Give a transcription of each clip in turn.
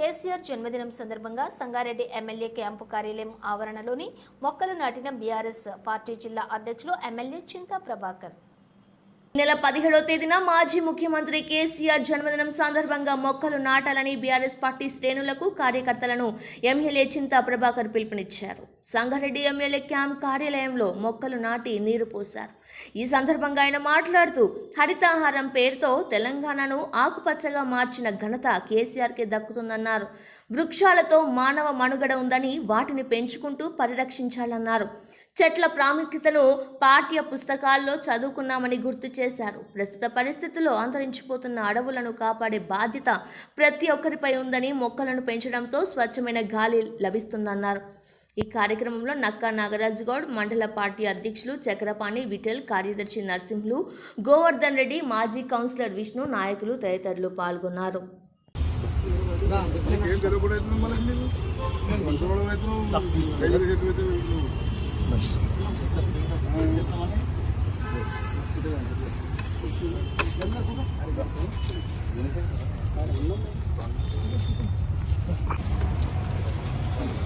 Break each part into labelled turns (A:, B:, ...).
A: కేసీఆర్ జన్మదినం సందర్భంగా Sangareddy MLA camp కార్యాలయం ఆవరణలోని మొక్కలు నాటిన బీఆర్ఎస్ పార్టీ జిల్లా అధ్యక్షులు ఎమ్మెల్యే చింతా ప్రభాకర్ నెల పదిహేడో తేదీన మాజీ ముఖ్యమంత్రి కేసీఆర్ జన్మదినం సందర్భంగా మొక్కలు నాటాలని బీఆర్ఎస్ పార్టీ శ్రేణులకు కార్యకర్తలను ఎమ్మెల్యే చింతా ప్రభాకర్ పిలుపునిచ్చారు. సంగారెడ్డి ఎమ్మెల్యే క్యాంప్ కార్యాలయంలో మొక్కలు నాటి నీరు పోశారు. ఈ సందర్భంగా ఆయన మాట్లాడుతూ హరితాహారం పేరుతో తెలంగాణను ఆకుపచ్చగా మార్చిన ఘనత కేసీఆర్కే దక్కుతుందన్నారు. వృక్షాలతో మానవ మనుగడ ఉందని వాటిని పెంచుకుంటూ పరిరక్షించాలన్నారు. చెట్ల ప్రాముఖ్యతను పాఠ్య పుస్తకాల్లో చదువుకున్నామని గుర్తు చేశారు. ప్రస్తుత పరిస్థితుల్లో అంతరించిపోతున్న అడవులను కాపాడే బాధ్యత ప్రతి ఒక్కరిపై ఉందని మొక్కలను పెంచడంతో స్వచ్ఛమైన గాలి లభిస్తుందన్నారు. ఈ కార్యక్రమంలో నక్కా నాగరాజ్ గౌడ్ మండల పార్టీ అధ్యక్షులు చక్రపాణి విఠల్ కార్యదర్శి నరసింహులు గోవర్ధన్ రెడ్డి మాజీ కౌన్సిలర్ విష్ణు నాయకులు తదితరులు పాల్గొన్నారు.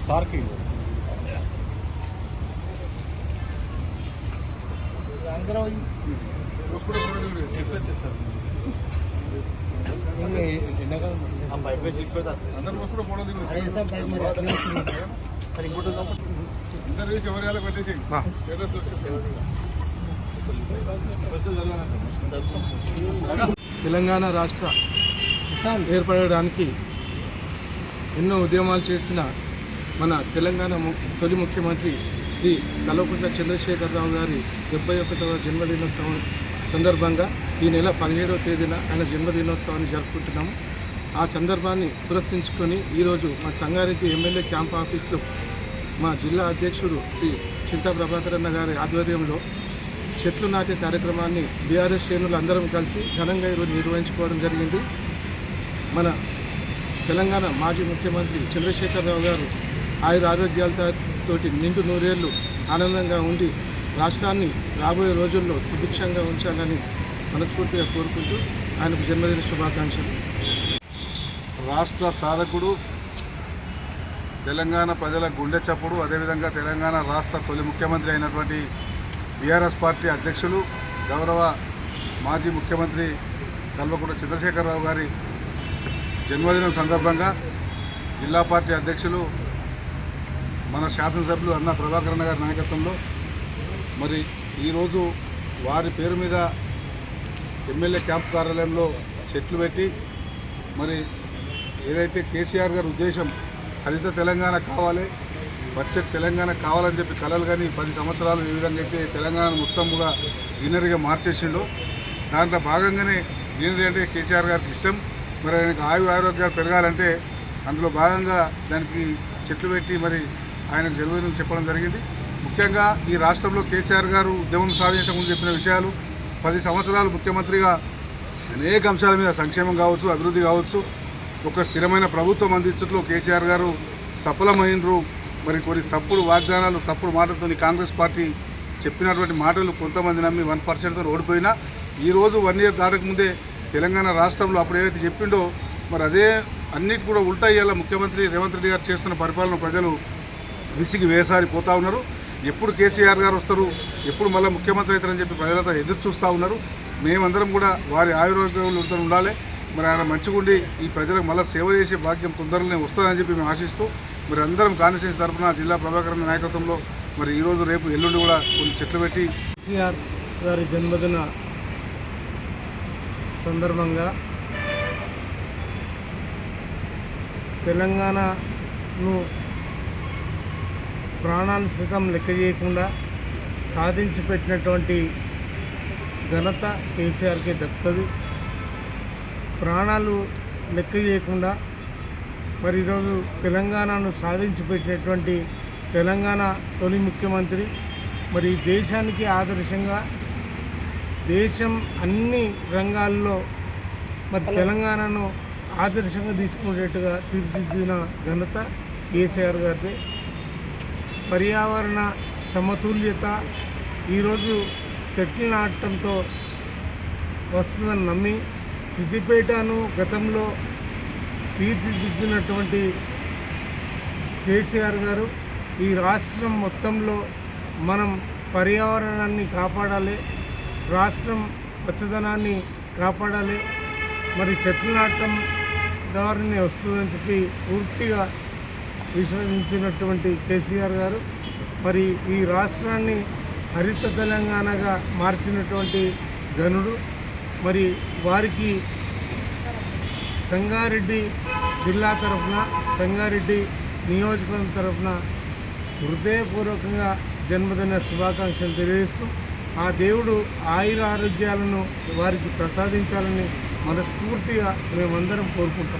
B: పార్కింగ్.
C: అందరు వస్తున్నా పోవడం దిగు. అందరు వేసి ఎవరి వాళ్ళకి పెట్టేసి స్టేటస్ వచ్చేసి.
D: తెలంగాణ రాష్ట్ర ఏర్పడడానికి ఎన్నో ఉద్యమాలు చేసిన మన తెలంగాణ తొలి ముఖ్యమంత్రి శ్రీ కల్వకుంట్ల చంద్రశేఖరరావు గారి డెబ్బై ఒకటవ జన్మదినోత్సవం సందర్భంగా ఈ నెల పదిహేడవ తేదీన ఆయన జన్మదినోత్సవాన్ని జరుపుకుంటున్నాము. ఆ సందర్భాన్ని పురస్కరించుకొని ఈరోజు మా సంగారెడ్డి ఎమ్మెల్యే క్యాంప్ ఆఫీస్లో మా జిల్లా అధ్యక్షుడు శ్రీ చింతా ప్రభాకరన్న గారి ఆధ్వర్యంలో చెట్లు నాటే కార్యక్రమాన్ని బీఆర్ఎస్ శ్రేణులు అందరం కలిసి ఘనంగా ఈరోజు నిర్వహించుకోవడం జరిగింది. మన తెలంగాణ మాజీ ముఖ్యమంత్రి చంద్రశేఖరరావు గారు ఆయుర ఆరోగ్యాలతోటి నిండు నూరేళ్ళు ఆనందంగా ఉండి రాష్ట్రాన్ని రాబోయే రోజుల్లో సుభిక్షంగా ఉంచాలని మనస్ఫూర్తిగా కోరుకుంటూ ఆయనకు జన్మదిన శుభాకాంక్షలు.
C: రాష్ట్ర సాధకుడు తెలంగాణ ప్రజల గుండె చప్పుడు అదేవిధంగా తెలంగాణ రాష్ట్ర తొలి ముఖ్యమంత్రి అయినటువంటి బీఆర్ఎస్ పార్టీ అధ్యక్షులు గౌరవ మాజీ ముఖ్యమంత్రి కల్వకుంట్ల చంద్రశేఖరరావు గారి జన్మదినం సందర్భంగా జిల్లా పార్టీ అధ్యక్షులు మన శాసనసభ్యులు అన్న ప్రభాకరణ గారి నాయకత్వంలో మరి ఈరోజు వారి పేరు మీద ఎమ్మెల్యే క్యాంప్ కార్యాలయంలో చెట్లు పెట్టి మరి ఏదైతే కేసీఆర్ గారి ఉద్దేశం హరిత తెలంగాణ కావాలి బడ్జెట్ తెలంగాణ కావాలని చెప్పి కలలు కానీ పది సంవత్సరాలు ఏ విధంగా అయితే తెలంగాణ మొత్తం కూడా గ్రీనరీగా మార్చేసిండు. దాంట్లో భాగంగానే గ్రీనరీ అంటే కేసీఆర్ గారికి ఇష్టం. మరి ఆయనకు ఆయు ఆరోగ్యాలు పెరగాలంటే అందులో భాగంగా దానికి చెట్లు పెట్టి మరి ఆయన జన్మదినం చెప్పడం జరిగింది. ముఖ్యంగా ఈ రాష్ట్రంలో కేసీఆర్ గారు ఉద్యమం సాధించకముందు చెప్పిన విషయాలు పది సంవత్సరాలు ముఖ్యమంత్రిగా అనేక అంశాల మీద సంక్షేమం కావచ్చు అభివృద్ధి కావచ్చు ఒక స్థిరమైన ప్రభుత్వం అందించట్లో కేసీఆర్ గారు సఫలమైనరు మరి కొన్ని తప్పుడు వాగ్దానాలు తప్పుడు మాటలతో కాంగ్రెస్ పార్టీ చెప్పినటువంటి మాటలు కొంతమంది నమ్మి వన్ పర్సెంట్తో ఓడిపోయినా ఈరోజు వన్ ఇయర్ దాటకముందే తెలంగాణ రాష్ట్రంలో అప్పుడు ఏదైతే చెప్పిండో మరి అదే అన్నిటి కూడా ఉల్టా ముఖ్యమంత్రి రేవంత్ రెడ్డి గారు చేస్తున్న పరిపాలన ప్రజలు విసిగి వేసారి పోతా ఉన్నారు. ఎప్పుడు కేసీఆర్ గారు వస్తారు ఎప్పుడు మళ్ళీ ముఖ్యమంత్రి అవుతారని చెప్పి ప్రజలంతా ఎదురు చూస్తూ ఉన్నారు. మేమందరం కూడా వారి ఆయుర్వేదంలో ఉండాలి. మరి ఆయన మంచిగుండి ఈ ప్రజలకు మళ్ళీ సేవ చేసే భాగ్యం తొందరలోనే వస్తుందని చెప్పి మేము ఆశిస్తూ మరి అందరం కాన్స్టిట్యూన్సీ తరఫున జిల్లా ప్రభాకర్ నాయకత్వంలో మరి ఈరోజు రేపు ఎల్లుండి కూడా కొన్ని చెట్లు పెట్టి
D: కేసీఆర్ గారి జన్మదిన సందర్భంగా తెలంగాణను ప్రాణాలు సైతం లెక్క చేయకుండా సాధించి పెట్టినటువంటి ఘనత కేసీఆర్కి దక్కుతుంది. ప్రాణాలు లెక్క చేయకుండా మరి ఈరోజు తెలంగాణను సాధించి పెట్టినటువంటి తెలంగాణ తొలి ముఖ్యమంత్రి మరి దేశానికి ఆదర్శంగా దేశం అన్ని రంగాల్లో మరి తెలంగాణను ఆదర్శంగా తీసుకునేట్టుగా తీర్చిదిద్దిన ఘనత కేసీఆర్ గారిది. పర్యావరణ సమతుల్యత ఈరోజు చెట్లు నాటడంతో వస్తుందని నమ్మి సిద్దిపేటను గతంలో
B: తీర్చిదిద్దినటువంటి కేసీఆర్ గారు ఈ రాష్ట్రం మొత్తంలో మనం పర్యావరణాన్ని కాపాడాలి రాష్ట్రం పచ్చదనాన్ని కాపాడాలి మరి చెట్లు నాటడం ద్వారానే వస్తుందని చెప్పి పూర్తిగా విశ్వసించినటువంటి కేసీఆర్ గారు మరి ఈ రాష్ట్రాన్ని హరిత తెలంగాణగా మార్చినటువంటి గనుడు మరి వారికి సంగారెడ్డి జిల్లా తరఫున సంగారెడ్డి నియోజకవర్గం తరఫున హృదయపూర్వకంగా జన్మదిన శుభాకాంక్షలు తెలియజేస్తూ ఆ దేవుడు ఆయుర ఆరోగ్యాలను వారికి ప్రసాదించాలని మనస్ఫూర్తిగా మేమందరం కోరుకుంటాం